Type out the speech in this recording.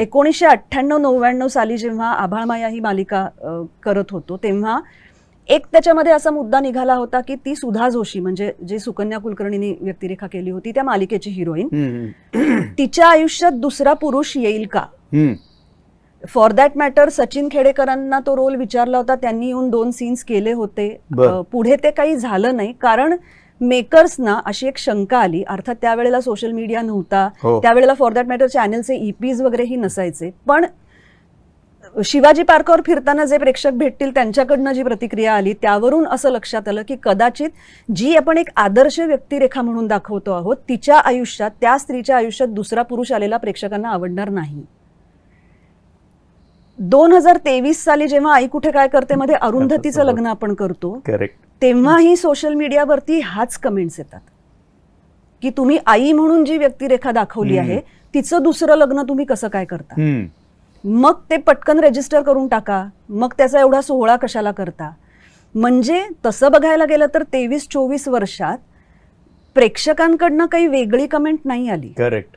एकोणीसशे अठ्ठ्याण्णव नव्याण्णव साली जेव्हा आभाळमाया ही मालिका करत होतो तेव्हा एक त्याच्यामध्ये असा मुद्दा निघाला होता की ती सुधा जोशी म्हणजे जी सुकन्या कुलकर्णीने व्यक्तिरेखा केली होती त्या मालिकेची हिरोईन. तिच्या आयुष्यात दुसरा पुरुष येईल का. फॉर दॅट मॅटर सचिन खेडेकरांना तो रोल विचारला होता. त्यांनी येऊन दोन सीन्स केले होते. पुढे ते काही झालं नाही. कारण मेकर्सना अशी एक शंका आली. अर्थात त्यावेळेला सोशल मीडिया नव्हता. हो. त्यावेळेला फॉर दॅट मॅटर चॅनलचे ईपीज वगैरेही नसायचे. पण शिवाजी पार्कवर फिरताना जे प्रेक्षक भेटतील त्यांच्याकडनं जी प्रतिक्रिया आली त्यावरून असं लक्षात आलं की कदाचित जी आपण एक आदर्श व्यक्तिरेखा म्हणून दाखवतो आहोत तिच्या आयुष्यात त्या स्त्रीच्या आयुष्यात दुसरा पुरुष आलेला प्रेक्षकांना आवडणार नाही. दोन हजार तेवीस साली जेव्हा आई कुठे काय करते मध्ये अरुंधतीचं लग्न आपण करतो करेक्ट तेव्हाही सोशल मीडियावरती हाच कमेंट्स येतात. की तुम्ही आई म्हणून जी व्यक्तिरेखा दाखवली आहे तिचं दुसरं लग्न तुम्ही कसं काय करता. मग ते पटकन रेजिस्टर करून टाका मग त्याचा एवढा सोहळा कशाला करता? म्हणजे तसं बघायला गेलं तर तेवीस चोवीस वर्षात प्रेक्षकांकडनं काही वेगळी कमेंट नाही आली. करेक्ट